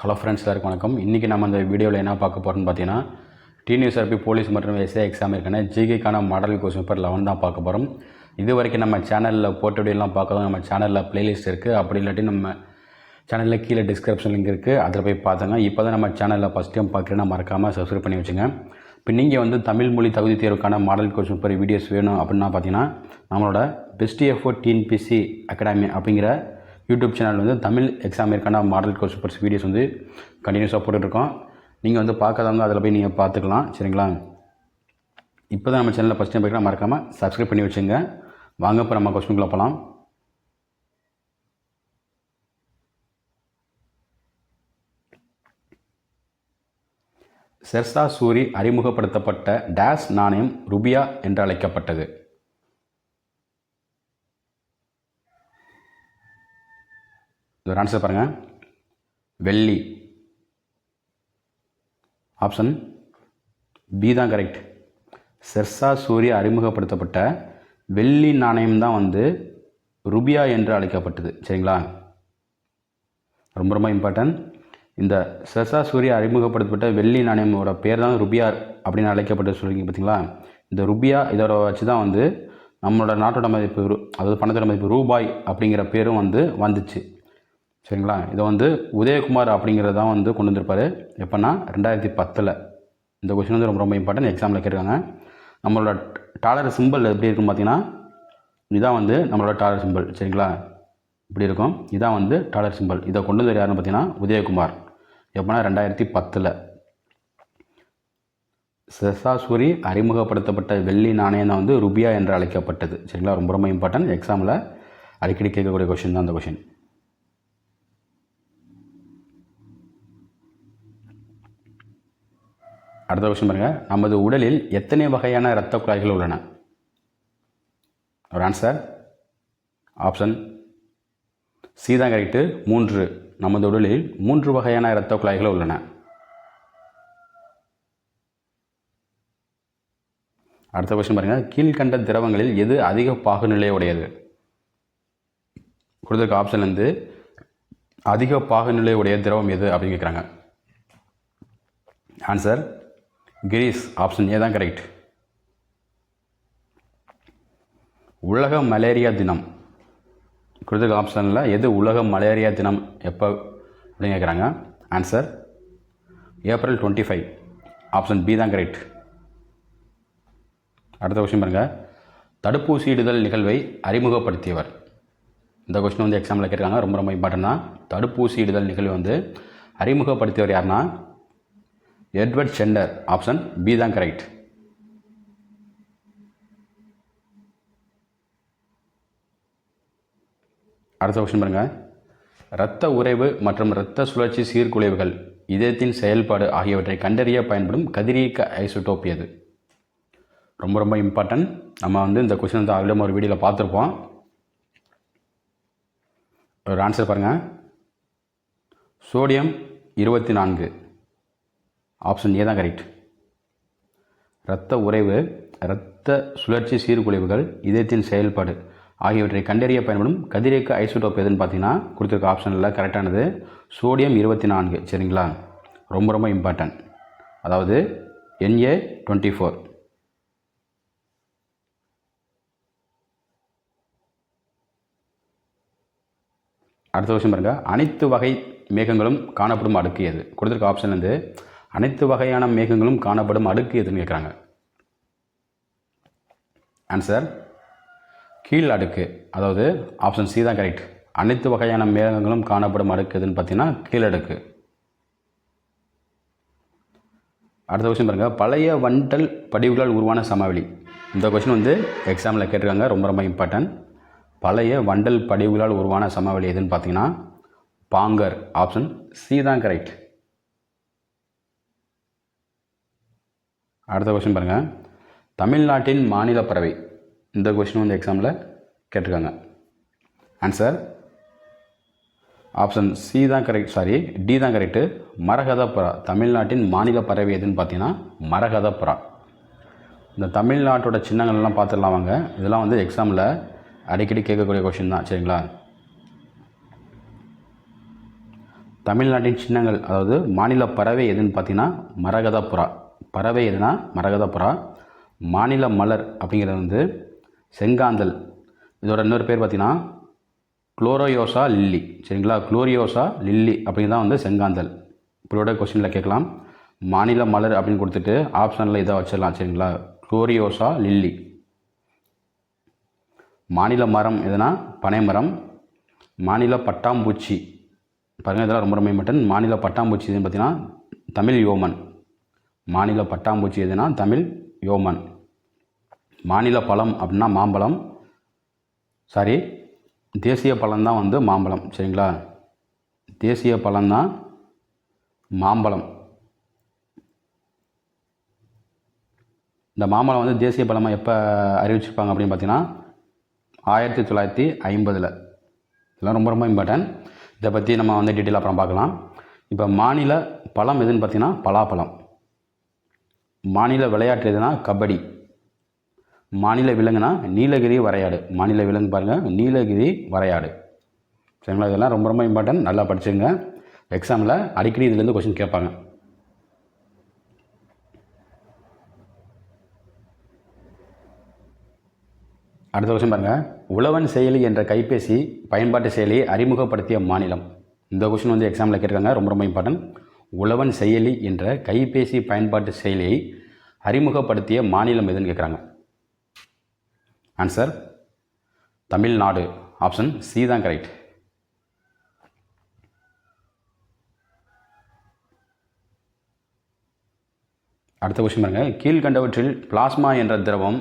Hello friends எல்லாருக்கும் வணக்கம். இன்றைக்கி நம்ம இந்த வீடியோவில் என்ன பார்க்க போகிறோம்னு பார்த்தீங்கன்னா டிஎன்யூஎஸ்ஆர்பி போலீஸ் மற்றும் எஸ்ஏ எக்ஸாம் இருக்கான ஜிகேக்கான மாடல் கொஸ்டின் பேப்பர் லெவன் தான் பார்க்க போகிறோம் இது வரைக்கும் நம்ம சேனலில் போட்டோடியெல்லாம் வீடியோலாம் நம்ம சேனலில் ப்ளேலிஸ்ட் இருக்குது அப்படி இல்லாட்டி நம்ம சேனலில் கீழே டிஸ்கிரிப்ஷன் லிங்க் இருக்குது அதில் போய் பார்த்துங்க இப்போ தான் நம்ம சேனலில் ஃபஸ்ட் டைம் பார்க்குறேன்னா மறக்காமல் சப்ஸ்கிரைப் பண்ணி வச்சுங்க. இப்போ நீங்கள் வந்து தமிழ் மொழி தகுதி தேர்வுக்கான மாடல் கொஸ்டின் பேப்பர் வீடியோஸ் வேணும் அப்படின்னா பார்த்தீங்கன்னா நம்மளோட பெஸ்ட் எஃபோர்ட் டிஎன்பிசி அகாடமி அப்படிங்கிற யூடியூப் சேனல் வந்து தமிழ் எக்ஸாமிற்கான மாடல் கொஸ்டின் பேப்பர்ஸ் வீடியோஸ் வந்து கண்டினியூஸாக போட்டுட்ருக்கோம். நீங்கள் வந்து பார்க்காதவங்க அதில் போய் நீங்கள் பார்த்துக்கலாம் சரிங்களா? இப்போ தான் நம்ம சேனலில் ஃபஸ்ட் டைம் பார்க்கலாம் மறக்காமல் சப்ஸ்கிரைப் பண்ணி வச்சுங்க. வாங்க இப்போ நம்ம கொஸ்டின்குள்ளே போகலாம் செர்சா சூரி அறிமுகப்படுத்தப்பட்ட டேஸ் நாணயம் ருபியா என்று அழைக்கப்பட்டது இதோட ஆன்சர் பாருங்கள் வெள்ளி. ஆப்ஷன் பி தான் கரெக்ட் செர்சா சூரிய அறிமுகப்படுத்தப்பட்ட வெள்ளி நாணயம் தான் வந்து ருபியா என்று அழைக்கப்பட்டது. சரிங்களா? ரொம்ப ரொம்ப இம்பார்ட்டன்ட் இந்த செர்சா சூரிய அறிமுகப்படுத்தப்பட்ட வெள்ளி நாணயமோட பேர் தான் ருபியா அப்படின்னு அழைக்கப்பட்டு சொல்லிங்க பார்த்தீங்களா இந்த ருபியா இதோட வச்சு தான் வந்து நம்மளோட நாட்டோட மதிப்பு அதாவது பணத்தோட மதிப்பு ரூபாய் அப்படிங்கிற பேரும் வந்து வந்துச்சு. சரிங்களா? இதை வந்து உதயகுமார் அப்படிங்கிறது தான் வந்து கொண்டு வந்திருப்பார். எப்போன்னா ரெண்டாயிரத்தி பத்தில். இந்த கொஸ்டின் வந்து ரொம்ப ரொம்ப இம்பார்ட்டன்ட் எக்ஸாமில் கேட்டிருக்காங்க. நம்மளோட டாலர் சிம்பிள் எப்படி இருக்குன்னு பார்த்தீங்கன்னா இதான் வந்து நம்மளோட டாலர் சிம்பிள் சரிங்களா? இப்படி இருக்கும். இதான் வந்து டாலர் சிம்பிள் இதை கொண்டு வந்து யாருன்னு பார்த்தீங்கன்னா உதயகுமார். எப்போனா ரெண்டாயிரத்தி பத்தில். செசாசூரி அறிமுகப்படுத்தப்பட்ட வெள்ளி நாணயம் தான் வந்து ருபியா என்று அழைக்கப்பட்டது. சரிங்களா? ரொம்ப ரொம்ப இம்பார்ட்டன்ட் எக்ஸாமில் அடிக்கடி கேட்கக்கூடிய கொஷின் தான் அந்த கொஷின் அடுத்த கொஸ்டின் பாருங்கள் நமது உடலில் எத்தனை வகையான இரத்த குழாய்கள் உள்ளன? ஒரு ஆன்சர் ஆப்ஷன் சி தான் கரெக்டு மூன்று. நமது உடலில் மூன்று வகையான இரத்த குழாய்கள் உள்ளன. அடுத்த கொஸ்டின் பாருங்கள் கீழ்கண்ட திரவங்களில் எது அதிக பாகுநிலை உடையது? கொடுத்துருக்க ஆப்ஷன் வந்து அதிக பாகுநிலை உடைய திரவம் எது அப்படின்னு கேட்குறாங்க ஆன்சர் கிரீஸ் ஆப்ஷன் ஏ தான் கரெக்ட் உலக மலேரியா தினம். கொடுத்துருக்க ஆப்ஷனில் எது உலக மலேரியா தினம்? எப்போ அப்படின்னு கேட்குறாங்க answer April twenty five option B தான் கரெக்ட் அடுத்த கொஸ்டின் பாருங்கள் தடுப்பூசியிடுதல் நிகழ்வை அறிமுகப்படுத்தியவர். இந்த கொஸ்டின் வந்து எக்ஸாமில் கேட்டிருக்காங்க. ரொம்ப ரொம்ப இம்பார்ட்டன் தான். தடுப்பூசியிடுதல் நிகழ்வு வந்து அறிமுகப்படுத்தியவர் யாருன்னா எட்வர்ட் சென்டர் ஆப்ஷன் பி தான் கரெக்ட் அடுத்த கொஸ்டின் பாருங்கள் இரத்த உறைவு மற்றும் இரத்த சுழற்சி சீர்குலைவுகள் இதயத்தின் செயல்பாடு ஆகியவற்றை கண்டறிய பயன்படும் கதிரியக்க ஐசோட்டோப் எது? ரொம்ப ரொம்ப இம்பார்ட்டன்ட் நம்ம வந்து இந்த கொஸ்டின் வந்து ஆல்ரெடி ஒரு வீடியோவில் பார்த்துருப்போம். ஒரு ஆன்சர் பாருங்கள் சோடியம் இருபத்தி நான்கு. ஆப்ஷன் ஏ தான் கரெக்ட் இரத்த உறைவு இரத்த சுழற்சி சீர்குலைவுகள் இதயத்தின் செயல்பாடு ஆகியவற்றை கண்டறிய பயன்படும் கதிரியக்க ஐசோடோப் எதுன்னு பார்த்தீங்கன்னா கொடுத்துருக்க ஆப்ஷனில் கரெக்டானது சோடியம் இருபத்தி நான்கு சரிங்களா? ரொம்ப ரொம்ப இம்பார்ட்டன்ட் அதாவது என்ஏ டுவெண்ட்டி ஃபோர் அடுத்த வருஷம் பாருங்கள் அனைத்து வகை மேகங்களும் காணப்படும் அடுக்கு எது? கொடுத்துருக்க ஆப்ஷன் வந்து அனைத்து வகையான மேகங்களும் காணப்படும் அடுக்கு எதுன்னு கேட்குறாங்க ஆன்சர் கீழ் அடுக்கு அதாவது ஆப்ஷன் சி தான் கரெக்ட் அனைத்து வகையான மேகங்களும் காணப்படும் அடுக்கு எதுன்னு பார்த்தீங்கன்னா கீழடுக்கு அடுத்த கொஸ்டின் பாருங்கள் பழைய வண்டல் படிவுகளால் உருவான சமவெளி. இந்த கொஸ்டின் வந்து எக்ஸாமில் கேட்டிருக்காங்க ரொம்ப ரொம்ப இம்பார்ட்டன்ட் பழைய வண்டல் படிவுகளால் உருவான சமவெளி எதுன்னு பார்த்தீங்கன்னா பாங்கர் ஆப்ஷன் சி தான் கரெக்ட் அடுத்த கொஷின் பாருங்கள் தமிழ்நாட்டின் மாநில பறவை. இந்த கொஷின் வந்து எக்ஸாமில் கேட்டிருக்காங்க. ஆன்சர் ஆப்ஷன் சி தான் கரெக்ட் சாரி டி தான் கரெக்டு மரகதப்புறா. தமிழ்நாட்டின் மாநில பறவை எதுன்னு பார்த்தீங்கன்னா மரகதப்புறா. இந்த தமிழ்நாட்டோட சின்னங்கள்லாம் பார்த்துடலாம் வாங்க. இதெல்லாம் வந்து எக்ஸாமில் அடிக்கடி கேட்கக்கூடிய கொஷின் தான் சரிங்களா? தமிழ்நாட்டின் சின்னங்கள் அதாவது மாநில பறவை எதுன்னு பார்த்தீங்கன்னா மரகத புறா பறவை எதுனா மரகத புறா மாநில மலர் அப்படிங்கிறது வந்து செங்காந்தல். இதோட இன்னொரு பேர் பார்த்தீங்கன்னா குளோரோயோசா லில்லி. சரிங்களா? குளோரியோசா லில்லி அப்படின்னு தான் வந்து செங்காந்தல். இப்படியோட கொஸ்டினில் கேட்கலாம். மாநில மலர் அப்படின்னு கொடுத்துட்டு ஆப்ஷனில் இதை வச்சிடலாம். சரிங்களா? Gloriosa lily. மாநில மரம் எதுனா? பனைமரம் மாநில பட்டாம்பூச்சி. பாருங்கள் இதெல்லாம் ரொம்ப ரொம்ப இம்பார்ட்டன்ட் மாநில பட்டாம்பூச்சி எதுன்னு பார்த்தீங்கன்னா தமிழ் யோமன். மாநில பட்டாம்பூச்சி எதுனா தமிழ் யோமன். மாநில பழம் அப்படின்னா மாம்பழம். சாரி தேசிய பழம்தான் வந்து மாம்பழம் சரிங்களா? தேசிய பழம்தான் மாம்பழம். இந்த மாம்பழம் வந்து தேசிய பழமாக எப்போ அறிவிச்சிருப்பாங்க அப்படின்னு பார்த்தீங்கன்னா ஆயிரத்தி தொள்ளாயிரத்தி ஐம்பதில். இதெல்லாம் ரொம்ப ரொம்ப இம்பார்ட்டன்ட் இதை பற்றி நம்ம வந்து டீட்டெயில் அப்புறம் பார்க்கலாம். இப்போ மாநில பழம் எதுன்னு பார்த்தீங்கன்னா பலாப்பழம். மாநில விளையாட்டு எதுனா கபடி. மாநில விலங்குனா நீலகிரி வரையாடு. மாநில விலங்கு பாருங்கள் நீலகிரி வரையாடு. சரிங்களா? இதெல்லாம் ரொம்ப ரொம்ப இம்பார்ட்டன்ட் நல்லா படிச்சுங்க எக்ஸாமில் அடிக்கடி இதுலேருந்து கொஷின் கேட்பாங்க. அடுத்த கொஸ்டின் பாருங்கள் உழவன் செயலி என்ற கைபேசி பயன்பாட்டு செயலியை அறிமுகப்படுத்திய மாநிலம். இந்த கொஷின் வந்து எக்ஸாமில் கேட்டிருக்காங்க. ரொம்ப ரொம்ப இம்பார்ட்டன்ட் உழவன் செயலி என்ற கைபேசி பயன்பாட்டு செயலியை அறிமுகப்படுத்திய மாநிலம் எதுன்னு கேட்குறாங்க ஆன்சர் தமிழ்நாடு. ஆப்ஷன் சி தான் கரெக்ட் அடுத்த கொஸ்டின் பாருங்க. கீழ்கண்டவற்றில் பிளாஸ்மா என்ற திரவம்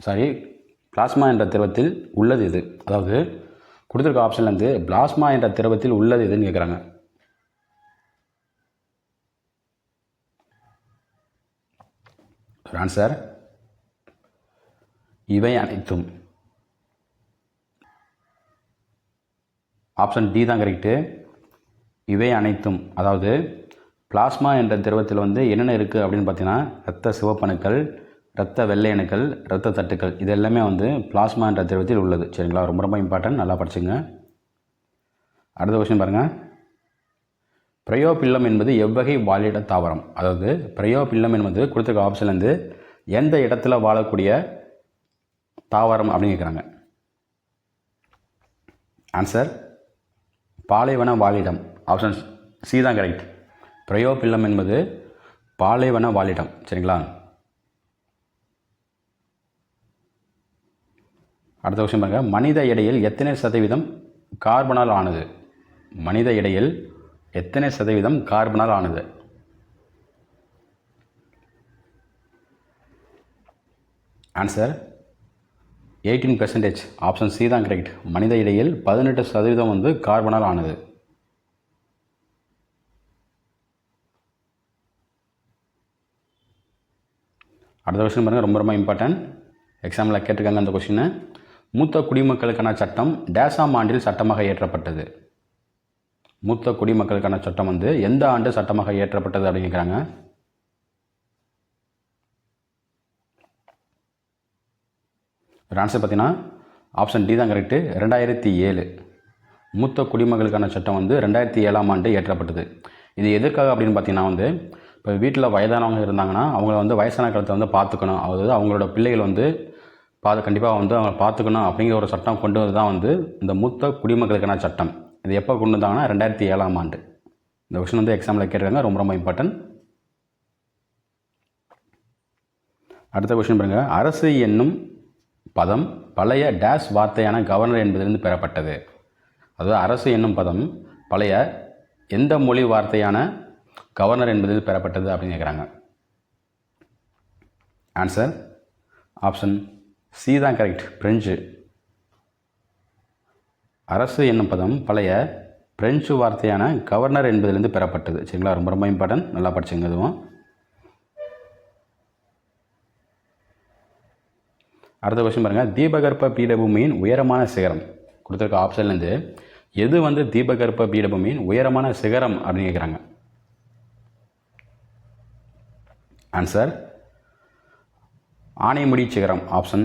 சாரி பிளாஸ்மா என்ற திரவத்தில் உள்ளது இது அதாவது கொடுத்துருக்க ஆப்ஷன்லேருந்து பிளாஸ்மா என்ற திரவத்தில் உள்ளது எதுன்னு கேட்குறாங்க ஆன்சர் இவை அனைத்தும் ஆப்ஷன் டி தான் கரெக்டு இவை அனைத்தும் அதாவது பிளாஸ்மா என்ற திரவத்தில் வந்து என்னென்ன இருக்குது அப்படின்னு பார்த்தீங்கன்னா இரத்த சிவப்பணுக்கள் இரத்த வெள்ளை அணுக்கள் இரத்த தட்டுக்கள் இது எல்லாமே வந்து பிளாஸ்மா என்ற திரவத்தில் உள்ளது. சரிங்களா? ரொம்ப ரொம்ப இம்பார்ட்டன்ட் நல்லா படிச்சுங்க. அடுத்த கொஸ்டின் பாருங்கள் பிரயோபில்லம் என்பது எவ்வகை வாழிட தாவரம். அதாவது பிரயோபில்லம் என்பது கொடுத்துருக்க ஆப்ஷன்லேருந்து எந்த இடத்துல வாழக்கூடிய தாவரம் அப்படின்னு கேட்குறாங்க ஆன்சர் பாலைவன வாழிடம் ஆப்ஷன் சி தான் கரெக்ட் பிரயோபில்லம் என்பது பாலைவன வாழிடம் சரிங்களா? அடுத்த கொஸ்டின் பாருங்கள் மனித இடையில் எத்தனை சதவீதம் கார்பனால் ஆனது? மனித இடையில் எத்தனை சதவீதம் கார்பனால் ஆனது? Answer eighteen percentage option C தான் கரெக்ட் மனித இடையில் பதினெட்டு சதவீதம் வந்து கார்பனால் ஆனது. அடுத்த கொஸ்டின் பாருங்கள் ரொம்ப ரொம்ப இம்பார்ட்டன்ட் எக்ஸாமில் கேட்டிருக்காங்க அந்த கொஸ்டினை மூத்த குடிமக்களுக்கான சட்டம் டேசாம் ஆண்டில் சட்டமாக இயற்றப்பட்டது. மூத்த குடிமக்களுக்கான சட்டம் வந்து எந்த ஆண்டு சட்டமாக இயற்றப்பட்டது அப்படின்னு கேட்குறாங்க ஆன்சர் பார்த்தீங்கன்னா ஆப்ஷன் டி தான் கரெக்டு ரெண்டாயிரத்தி ஏழு. மூத்த குடிமக்களுக்கான சட்டம் வந்து ரெண்டாயிரத்தி ஏழாம் ஆண்டு ஏற்றப்பட்டது இது எதற்காக அப்படின்னு பார்த்தீங்கன்னா வந்து இப்போ வீட்டில் வயதானவங்க இருந்தாங்கன்னா அவங்கள வந்து வயசான காலத்தை வந்து பார்த்துக்கணும் அதாவது அவங்களோட பிள்ளைகள் வந்து பார்த்து கண்டிப்பாக வந்து அவங்க பார்த்துக்கணும் அப்படிங்கிற ஒரு சட்டம் கொண்டு வந்து தான் வந்து இந்த மூத்த குடிமக்களுக்கான சட்டம். இது எப்போ கொண்டு வந்தாங்கன்னா ரெண்டாயிரத்தி ஏழாம் ஆண்டு. இந்த கொஷின் வந்து எக்ஸாமில் கேட்டிருக்காங்க ரொம்ப ரொம்ப இம்பார்ட்டன்ட் அடுத்த கொஷின் பாருங்க. அரசு என்னும் பதம் பழைய டேஷ் வார்த்தையான கவர்னர் என்பதிலிருந்து பெறப்பட்டது. அதாவது அரசு என்னும் பதம் பழைய எந்த மொழி வார்த்தையான கவர்னர் என்பதில் பெறப்பட்டது அப்படின்னு கேட்குறாங்க ஆன்சர் ஆப்ஷன் சி தான் கரெக்ட் பிரெஞ்சு. அரசு என்னும் பதம் பழைய பிரெஞ்சு வார்த்தையான கவர்னர் என்பதிலிருந்து பெறப்பட்டது. சரிங்களா? ரொம்ப ரொம்ப இம்பார்ட்டன்ட் நல்லா படிச்சுங்க இதுவும் அடுத்த கொஸ்டின் பாருங்கள் தீபகற்ப பீடபூமியின் உயரமான சிகரம். கொடுத்துருக்க ஆப்ஷன்லேருந்து எது வந்து தீபகற்ப பீடபூமியின் உயரமான சிகரம் அப்படின்னு கேட்குறாங்க ஆன்சர் ஆனைமுடி சிகரம். ஆப்ஷன்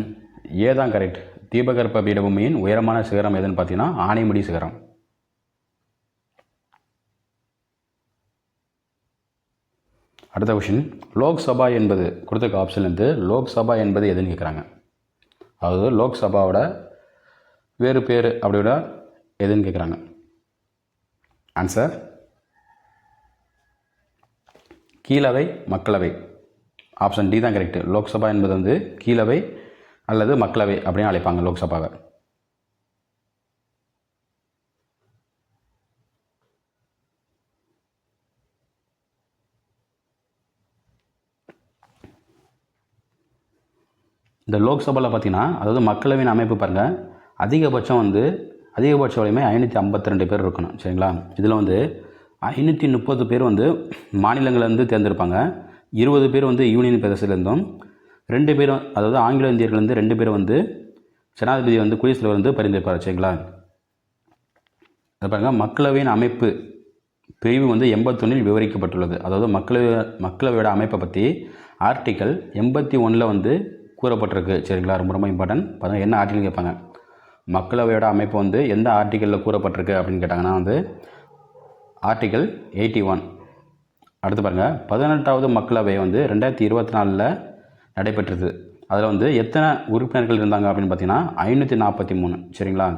ஏ தான் கரெக்ட் தீபகற்ப பீடபூமியின் உயரமான சிகரம் எதுன்னு பார்த்தீங்கன்னா ஆனைமுடி சிகரம். அடுத்த கொஷின் லோக்சபா என்பது கொடுத்துருக்க ஆப்ஷன்லேருந்து லோக்சபா என்பது எதுன்னு கேட்குறாங்க அதாவது லோக்சபாவோட வேறு பேர் அப்படி விட எதுன்னு கேட்குறாங்க ஆன்சர் கீழவை மக்களவை. ஆப்ஷன் டி தான் கரெக்டு லோக்சபா என்பது வந்து கீழவை அல்லது மக்களவை அப்படின்னு அழைப்பாங்க லோக்சபாவை. இந்த லோக்சபாவில் பார்த்தீங்கன்னா அதாவது மக்களவையின் அமைப்பு பாருங்கள் அதிகபட்சம் வந்து அதிகபட்ச வலிமை ஐநூற்றி ஐம்பத்தி ரெண்டு பேர் இருக்கணும் சரிங்களா? இதில் வந்து ஐநூற்றி முப்பது பேர் வந்து மாநிலங்கள்லேருந்து தேர்ந்தெடுப்பாங்க. இருபது பேர் வந்து யூனியன் பிரதேசத்துலேருந்தும் ரெண்டு பேரும் அதாவது ஆங்கில இந்தியர்கள் வந்து ரெண்டு பேரும் வந்து ஜனாதிபதி வந்து குடியரசுத் தலைவர் வந்து பரிந்துரைப்பார் சரிங்களா? அதை பாருங்கள் மக்களவையின் அமைப்பு பிரிவு வந்து எண்பத்தொன்னில் விவரிக்கப்பட்டுள்ளது. அதாவது மக்களவை மக்களவையோட அமைப்பை பற்றி ஆர்டிக்கல் எண்பத்தி ஒன்றில் வந்து கூறப்பட்டிருக்கு சரிங்களா? ரொம்ப ரொம்ப இம்பார்ட்டன்ட் பாருங்கள் என்ன ஆர்டிக்கல் கேட்பாங்க. மக்களவையோட அமைப்பு வந்து எந்த ஆர்டிக்கலில் கூறப்பட்டிருக்கு அப்படின்னு கேட்டாங்கன்னா வந்து ஆர்டிக்கல் எயிட்டி ஒன். அடுத்து பாருங்கள் பதினெட்டாவது மக்களவை வந்து ரெண்டாயிரத்தி இருபத்தி நாலில் நடைபெற்றது. அதில் வந்து எத்தனை உறுப்பினர்கள் இருந்தாங்க அப்படின்னு பார்த்தீங்கன்னா ஐநூற்றி நாற்பத்தி மூணு. சரிங்களா?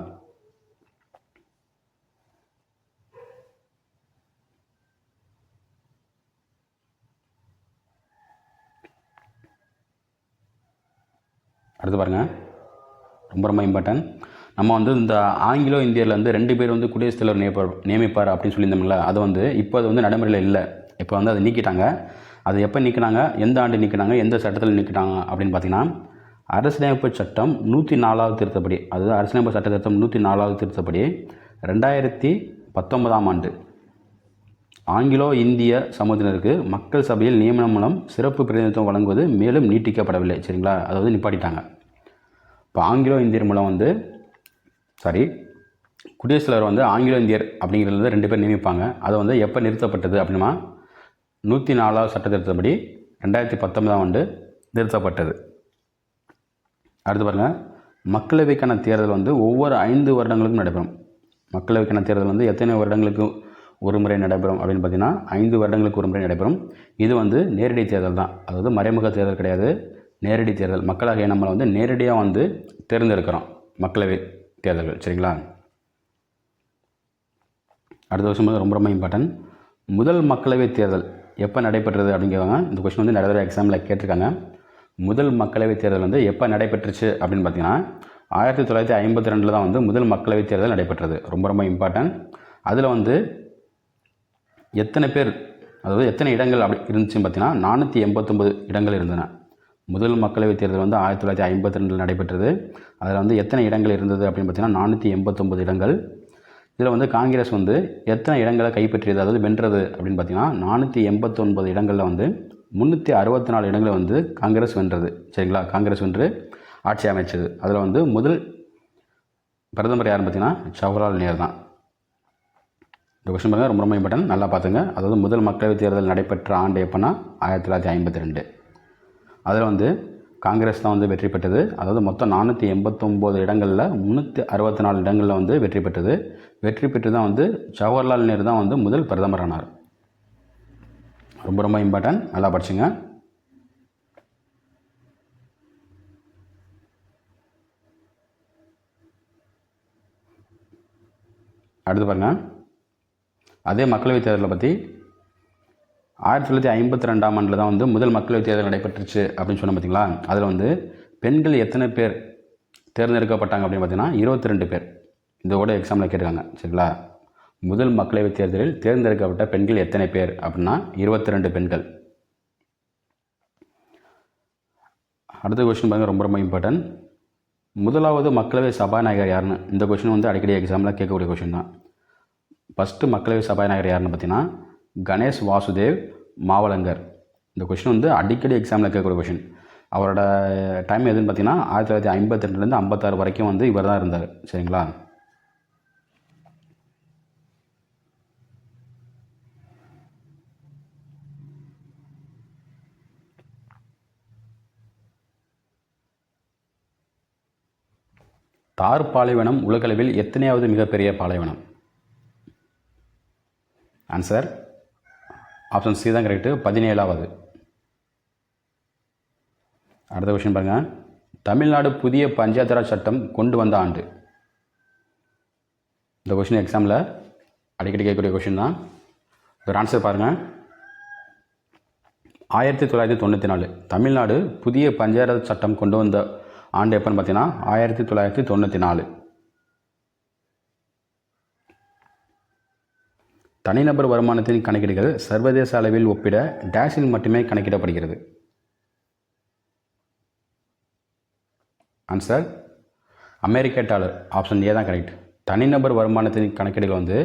அடுத்து பாருங்கள் ரொம்ப ரொம்ப இம்பார்ட்டன்ட் நம்ம வந்து இந்த ஆங்கிலோ இந்தியரில் வந்து ரெண்டு பேர் வந்து குடியரசுத் தலைவர் நியமிப்பார் நியமிப்பார் அப்படின்னு சொல்லியிருந்தோம்ல அது வந்து இப்போ அது வந்து நடைமுறையில் இல்லை. இப்போ வந்து அதை நீக்கிட்டாங்க. அது எப்போ நீக்கினாங்க? எந்த ஆண்டு நீக்கினாங்க? எந்த சட்டத்தில் நீக்கிட்டாங்க அப்படின்னு பார்த்தீங்கன்னா அரசியலமைப்பு சட்டம் நூற்றி நாலாவது திருத்தப்படி அதாவது அரசியலமைப்பு சட்ட திருத்தம் நூற்றி நாலாவது திருத்தப்படி ரெண்டாயிரத்தி பத்தொன்பதாம் ஆண்டு ஆங்கிலோ இந்திய சமூகத்தினருக்கு மக்கள் சபையில் நியமனம் மூலம் சிறப்பு பிரதிநிதித்துவம் வழங்குவது மேலும் நீட்டிக்கப்படவில்லை. சரிங்களா? அதாவது நிப்பாட்டிட்டாங்க. இப்போ ஆங்கிலோ இந்தியர் மூலம் வந்து சாரி குடியரசுத் தலைவர் வந்து ஆங்கிலோ இந்தியர் அப்படிங்கிறது ரெண்டு பேர் நியமிப்பாங்க. அது வந்து எப்போ நிறுத்தப்பட்டது அப்படின்னா நூற்றி நாலாவது சட்ட திருத்தப்படி ரெண்டாயிரத்தி பத்தொன்பதாம் ஆண்டு நிறுத்தப்பட்டது அடுத்து பாருங்கள் மக்களவைக்கான தேர்தல் வந்து ஒவ்வொரு ஐந்து வருடங்களுக்கும் நடைபெறும். மக்களவைக்கான தேர்தல் வந்து எத்தனை வருடங்களுக்கு ஒரு முறை நடைபெறும் அப்படின்னு பார்த்தீங்கன்னா ஐந்து வருடங்களுக்கு ஒரு முறை நடைபெறும். இது வந்து நேரடி தேர்தல் தான். அதாவது மறைமுக தேர்தல் கிடையாது. நேரடி தேர்தல். மக்களாகிய நம்மளை வந்து நேரடியாக வந்து தேர்ந்தெடுக்கிறோம் மக்களவை தேர்தல்கள். சரிங்களா? அடுத்த வருஷம் ரொம்ப ரொம்ப இம்பார்ட்டன்ட் முதல் மக்களவை தேர்தல். எப்போ நடைபெற்றது அப்படிங்கிறவங்க இந்த கொஸ்டின் வந்து நிறைய தடவை எக்ஸாமில் கேட்டிருக்காங்க. முதல் மக்களவை தேர்தல் வந்து எப்போ நடைபெற்றுச்சு அப்படின்னு பார்த்தீங்கன்னா ஆயிரத்தி தொள்ளாயிரத்தி ஐம்பத்தி ரெண்டில் தான் வந்து முதல் மக்களவை தேர்தல் நடைபெற்றது. ரொம்ப ரொம்ப இம்பார்ட்டன்ட் அதில் வந்து எத்தனை பேர் அதாவது எத்தனை இடங்கள் அப்படி இருந்துச்சுன்னு பார்த்தீங்கன்னா நானூற்றி எண்பத்தொம்பது இடங்கள் இருந்தன. முதல் மக்களவைத் தேர்தல் வந்து ஆயிரத்தி தொள்ளாயிரத்தி ஐம்பத்தி ரெண்டில் நடைபெற்றது. அதில் வந்து எத்தனை இடங்கள் இருந்தது அப்படின்னு பார்த்தீங்கன்னா நானூற்றி எண்பத்தொம்பது இடங்கள். இதில் வந்து காங்கிரஸ் வந்து எத்தனை இடங்களை கைப்பற்றியது அதாவது வென்றது அப்படின்னு பார்த்தீங்கன்னா நானூற்றி எண்பத்தொன்பது இடங்களில் வந்து முந்நூற்றி அறுபத்தி நாலு இடங்களை வந்து காங்கிரஸ் வென்றது. சரிங்களா? காங்கிரஸ் வென்று ஆட்சி அமைச்சது. அதில் வந்து முதல் பிரதமர் யாருன்னு பார்த்தீங்கன்னா ஜவஹர்லால் நேரு தான். இந்த கொஸ்டின் பாருங்கள் ரொம்ப ரொம்ப இம்பார்ட்டன் நல்லா பார்த்துங்க. அதாவது முதல் மக்களவைத் தேர்தல் நடைபெற்ற ஆண்டு எப்போனா ஆயிரத்தி தொள்ளாயிரத்தி ஐம்பத்தி ரெண்டு. அதில் வந்து காங்கிரஸ் தான் வந்து வெற்றி பெற்றது. அதாவது மொத்தம் நானூற்றி எண்பத்தொம்போது இடங்களில் முந்நூற்றி அறுபத்தி நாலு இடங்களில் வந்து வெற்றி பெற்றது. வெற்றி பெற்று தான் வந்து ஜவஹர்லால் நேரு தான் வந்து முதல் பிரதமர் ஆனார் ரொம்ப ரொம்ப இம்பார்ட்டன்ட் நல்லா படிச்சுங்க. அடுத்து பாருங்கள் அதே மக்களவைத் தேர்தலை பற்றி ஆயிரத்தி தொள்ளாயிரத்தி ஐம்பத்தி ரெண்டாம் ஆண்டில் தான் வந்து முதல் மக்களவைத் தேர்தல் நடைபெற்றுச்சு அப்படின்னு சொன்ன பார்த்தீங்களா அதில் வந்து பெண்கள் எத்தனை பேர் தேர்ந்தெடுக்கப்பட்டாங்க அப்படின்னு பார்த்தீங்கன்னா இருபத்தி ரெண்டு பேர். இதோட எக்ஸாமில் கேட்டிருக்காங்க சரிங்களா? முதல் மக்களவைத் தேர்தலில் தேர்ந்தெடுக்கப்பட்ட பெண்கள் எத்தனை பேர் அப்படின்னா இருபத்தி ரெண்டு பெண்கள். அடுத்த கொஸ்டின் பாருங்கள் ரொம்ப ரொம்ப இம்பார்ட்டன்ட் முதலாவது மக்களவை சபாநாயகர் யாருன்னு? இந்த கொஷின் வந்து அடிக்கடி எக்ஸாமில் கேட்கக்கூடிய கொஷின் தான். ஃபஸ்ட்டு மக்களவை சபாநாயகர் யாருன்னு பார்த்தீங்கன்னா கணேஷ் வாசுதேவ் மாவலங்கர். இந்த கொஷின் வந்து அடிக்கடி எக்ஸாமில் கேட்குற கொஷின் அவரோட டைம் எதுன்னு பார்த்தீங்கன்னா ஆயிரத்தி தொள்ளாயிரத்தி ஐம்பத்தி ரெண்டுலேருந்து ஐம்பத்தாறு வரைக்கும் வந்து இவர் தான் இருந்தார். சரிங்களா? தார் பாலைவனம் உலகளவில் எத்தனையாவது மிகப்பெரிய பாலைவனம்? ஆன்சர் ஆப்ஷன் சி தான் கரெக்டு பதினேழாவது. அடுத்த கொஷின் பாருங்கள் தமிழ்நாடு புதிய பஞ்சாயத்து ராஜ் சட்டம் கொண்டு வந்த ஆண்டு. இந்த கொஷின் எக்ஸாமில் அடிக்கடி கேட்கக்கூடிய கொஷின் தான். ஒரு ஆன்சர் பாருங்கள் ஆயிரத்தி தொள்ளாயிரத்தி தொண்ணூற்றி நாலு. தமிழ்நாடு புதிய பஞ்சாயத்து சட்டம் கொண்டு வந்த ஆண்டு எப்போன்னு பார்த்தீங்கன்னா ஆயிரத்தி தொள்ளாயிரத்தி தொண்ணூற்றி நாலு. தனிநபர் வருமானத்தின் கணக்கீடுகள் சர்வதேச அளவில் ஒப்பிட டேஷில் மட்டுமே கணக்கிடப்படுகிறது. ஆன்சர் அமெரிக்க டாலர் ஆப்ஷன் ஏ தான் கரெக்ட் தனிநபர் வருமானத்தின் கணக்கீடுகள் வந்து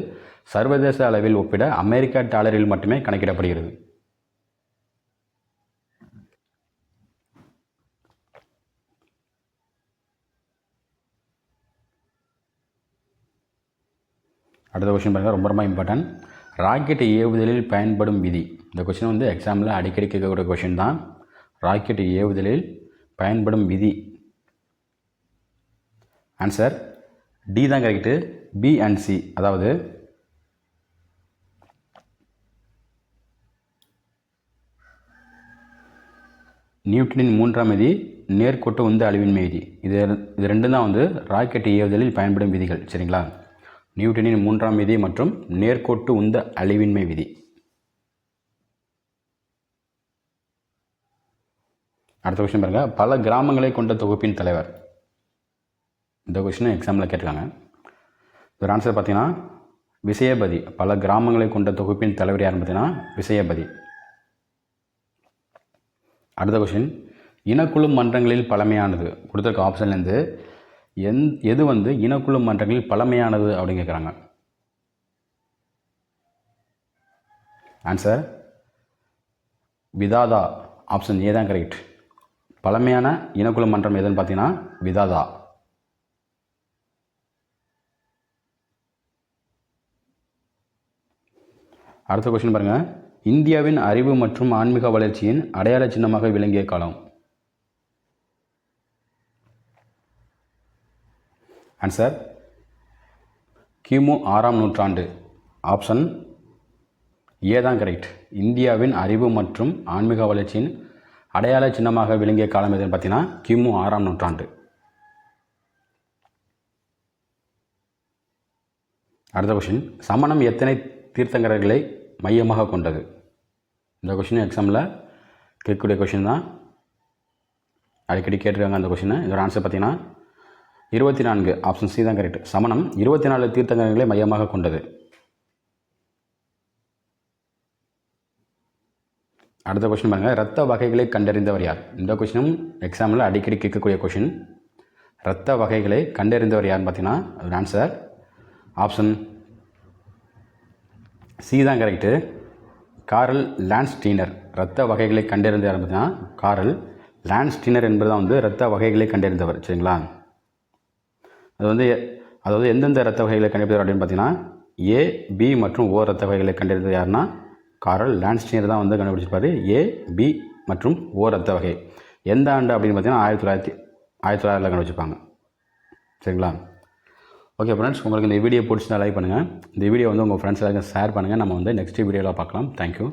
சர்வதேச அளவில் ஒப்பிட அமெரிக்க டாலரில் மட்டுமே கணக்கிடப்படுகிறது. அடுத்த கொஷின் பாருங்கள் ரொம்ப ரொம்ப இம்பார்ட்டன்ட் ராக்கெட் ஏவுதலில் பயன்படும் விதி. இந்த கொஷின் வந்து எக்ஸாமில் அடிக்கடி கேட்கக்கூடிய கொஷின் தான். ராக்கெட் ஏவுதலில் பயன்படும் விதி. ஆன்சர் டி தான் கரெக்டு பி அண்ட் சி அதாவது நியூட்டனின் மூன்றாம் விதி நேர்கோட்டு உந்த அழிவின்மை விதி. இது இது ரெண்டும் தான் வந்து ராக்கெட் ஏவுதலில் பயன்படும் விதிகள். சரிங்களா? நியூட்டனின் மூன்றாம் விதி மற்றும் நேர்கோட்டு உந்த அழிவின்மை விதி. அடுத்த கொஸ்டின் பாருங்க. பல கிராமங்களை கொண்ட தொகுப்பின் தலைவர். இந்த கொஸ்டின் எக்ஸாமில் கேட்டிருக்காங்க. ஒரு ஆன்சர் பார்த்தீங்கன்னா விசயபதி. பல கிராமங்களை கொண்ட தொகுப்பின் தலைவர் யாருன்னு பார்த்தீங்கன்னா விசயபதி. அடுத்த கொஷின் இனக்குழு மன்றங்களில் பழமையானது. கொடுத்துருக்க ஆப்ஷன்லேருந்து எந் எது வந்து இனக்குழு மன்றங்களில் பழமையானது அப்படின்னு கேட்குறாங்க ஆன்சர் விதாதா ஆப்ஷன் ஏ தான் கரெக்ட் பழமையான இனக்குழு மன்றம் எதுன்னு பார்த்தீங்கன்னா விதாதா. அடுத்த கொஸ்டின் பாருங்கள் இந்தியாவின் அறிவு மற்றும் ஆன்மீக வளர்ச்சியின் அடையாள சின்னமாக விளங்கிய காலம். ஆன்சர் கிமு ஆறாம் நூற்றாண்டு. ஆப்ஷன் ஏ தான் கரெக்ட் இந்தியாவின் அறிவு மற்றும் ஆன்மீக வளர்ச்சியின் அடையாள சின்னமாக விளங்கிய காலம் எதுன்னு பார்த்தீங்கன்னா கிமு ஆறாம் நூற்றாண்டு. அடுத்த கொஷின் சமணம் எத்தனை தீர்த்தங்கரர்களை மையமாக கொண்டது? இந்த கொஷின் எக்ஸாமில் கேட்கக்கூடிய கொஷின் தான். அடிக்கடி கேட்டிருக்காங்க அந்த கொஷினை இதோட ஆன்சர் பார்த்தீங்கன்னா இருபத்தி நான்கு ஆப்ஷன் சி தான் கரெக்ட் சமணம் இருபத்தி நாலு தீர்த்தங்கரங்களை மையமாக கொண்டது. அடுத்த கொஷின் பாருங்கள் ரத்த வகைகளை கண்டறிந்தவர் யார்? இந்த கொஷினும் எக்ஸாமில் அடிக்கடி கேட்கக்கூடிய கொஷின் ரத்த வகைகளை கண்டறிந்தவர் யாருன்னு பார்த்தீங்கன்னா ஆன்சர் ஆப்ஷன் சி தான் கரெக்டு காரல் லான்ஸ்டீனர். ரத்த வகைகளை கண்டறிந்த யார் பார்த்தீங்கன்னா காரல் லான்ஸ்டீனர் என்பது தான் வந்து இரத்த வகைகளை கண்டறிந்தவர். சரிங்களா? அது வந்து அதாவது எந்தெந்த இரத்த வகைகளை கண்டுபிடித்தார் அப்படின்னு பார்த்தீங்கன்னா ஏ பி மற்றும் ஓ இரத்த வகைகளை கண்டறிந்தது யாருன்னா காரல் லான்ஸ்டீனர் தான் வந்து கண்டுபிடிச்சிருப்பார். ஏ பி மற்றும் ஓ இரத்த வகை. எந்த ஆண்டு அப்படின்னு பார்த்தீங்கன்னா ஆயிரத்தி தொள்ளாயிரத்தி ஆயிரத்தி தொள்ளாயிரத்தில் கண்டுபிடிச்சிருப்பாங்க. சரிங்களா? ஓகே ஃப்ரெண்ட்ஸ் உங்களுக்கு இந்த வீடியோ பிடிச்சிருந்தா லைக் பண்ணுங்கள் இந்த வீடியோ வந்து உங்கள் ஃப்ரெண்ட்ஸ் எல்லாருக்கும் ஷேர் பண்ணுங்கள் நம்ம வந்து நெக்ஸ்ட் வீடியோவில் பார்க்கலாம். தேங்க்யூ